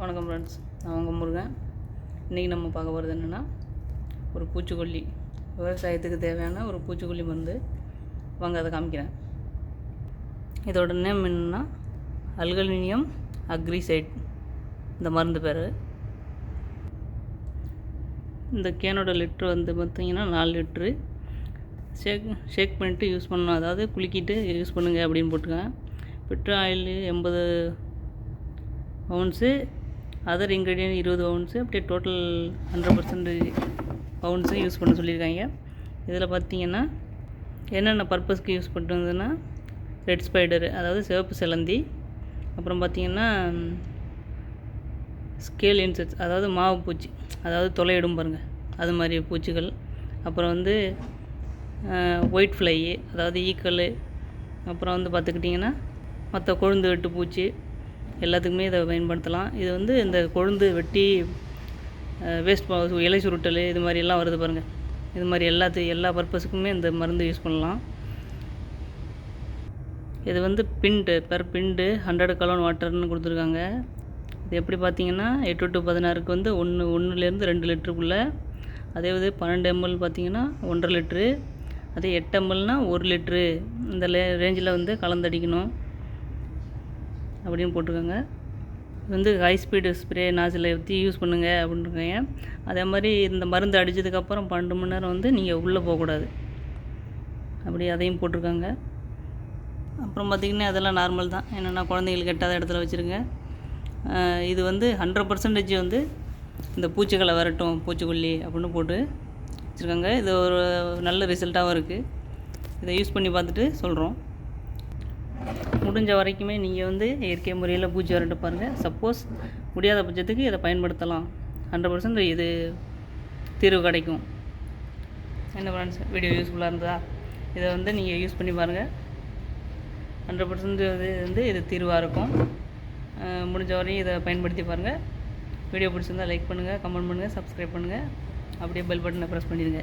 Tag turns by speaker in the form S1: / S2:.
S1: வணக்கம் ஃப்ரெண்ட்ஸ் நான் உங்கள் முருகன். இன்றைக்கி நம்ம பார்க்க போகிறது என்னென்னா ஒரு பூச்சிக்கொல்லி. விவசாயத்துக்கு தேவையான ஒரு பூச்சிக்கொல்லி மருந்து. வாங்க அதை காமிக்கிறேன். இதோட நேம் என்னென்னா அல்கலினியம் அக்ரிசைட். இந்த மருந்து பேர். இந்த கேனோட லிட்ரு வந்து பார்த்திங்கன்னா நாலு லிட்ரு ஷேக் ஷேக் பண்ணிவிட்டு யூஸ் பண்ணணும். அதாவது குலுக்கிட்டு யூஸ் பண்ணுங்கள் அப்படின்னு போட்டிருக்கேன். பெட்ரோல் ஆயில் எண்பது பவுன்ஸு அதர் இன்க்ரீடியன்ட் இருபது பவுன்ஸு அப்படியே total hundred percentage pounds use பண்ண சொல்லியிருக்காங்க. இதில் பார்த்தீங்கன்னா என்னென்ன பர்பஸ்க்கு யூஸ் பண்ணுறதுன்னா ரெட் ஸ்பைடரு அதாவது சிவப்பு சிலந்தி அப்புறம் பார்த்தீங்கன்னா ஸ்கேல் இன்செக்ட்ஸ் அதாவது மாவு பூச்சி அதாவது தொலையிடும் பாருங்கள் அது மாதிரி பூச்சிகள். அப்புறம் வந்து ஒயிட் ஃப்ளை அதாவது ஈக்கல் அப்புறம் வந்து பார்த்துக்கிட்டிங்கன்னா மற்ற கொழுந்து வெட்டு பூச்சி எல்லாத்துக்குமே இதை பயன்படுத்தலாம். இது வந்து இந்த கொழுந்து வெட்டி வேஸ்ட் இலை சுருட்டல் இது மாதிரி எல்லாம் வருது பாருங்கள் இது மாதிரி எல்லாத்து எல்லா பர்பஸுக்குமே இந்த மருந்து யூஸ் பண்ணலாம். இது வந்து pint per pint hundred gallon வாட்டர்னு கொடுத்துருக்காங்க. இது எப்படி பார்த்தீங்கன்னா எட்டு டு பதினாறுக்கு வந்து ஒன்று ஒன்றுலேருந்து ரெண்டு லிட்டருக்குள்ளே. அதே இது பன்னெண்டு எம்எல் பார்த்தீங்கன்னா ஒன்றரை லிட்ரு அதே எட்டு எம்எல்னால் ஒரு லிட்ரு இந்த லே ரேஞ்சில் வந்து கலந்தடிக்கணும் அப்படின்னு போட்டிருக்காங்க. இது வந்து ஹை ஸ்பீடு ஸ்ப்ரே நாசில் ஊற்றி யூஸ் பண்ணுங்கள் அப்படின்ட்டுருக்காங்க அதே மாதிரி இந்த மருந்து அடித்ததுக்கப்புறம் பன்னெண்டு மணி நேரம் வந்து நீங்கள் உள்ளே போகக்கூடாது. அப்படி அதையும் போட்டிருக்காங்க. அப்புறம் பார்த்திங்கன்னா அதெல்லாம் நார்மல் தான். என்னென்னா குழந்தைங்களுக்கு கெட்டாத இடத்துல வச்சுருங்க. இது வந்து ஹண்ட்ரட் பர்சன்டேஜ் வந்து இந்த பூச்சிகளை வரட்டும் பூச்சிக்கொல்லி அப்படின்னு போட்டு வச்சுருக்காங்க. இது ஒரு நல்ல ரிசல்ட்டாகவும் இருக்குது இதை யூஸ் பண்ணி பார்த்துட்டு சொல்கிறோம் முடிஞ்ச வரைக்குமே நீங்கள் வந்து இயற்கை முறையில் பூஜை வரட்டு பாருங்கள் சப்போஸ் முடியாத பட்சத்துக்கு இதை பயன்படுத்தலாம். ஹண்ட்ரட் பர்சன்ட் இது தீர்வு கிடைக்கும். என்ன ஃப்ரெண்ட்ஸ் வீடியோ யூஸ்ஃபுல்லாக இருந்ததா? இதை வந்து நீங்கள் யூஸ் பண்ணி பாருங்கள் ஹண்ட்ரட் பர்சன்ட் இது வந்து இது தீர்வாக இருக்கும். முடிஞ்ச வரையும் இதை பயன்படுத்தி பாருங்கள் வீடியோ பிடிச்சிருந்தா லைக் பண்ணுங்கள் கமெண்ட் பண்ணுங்கள் சப்ஸ்கிரைப் பண்ணுங்கள் அப்படியே பெல் பட்டனை ப்ரெஸ் பண்ணிடுங்க.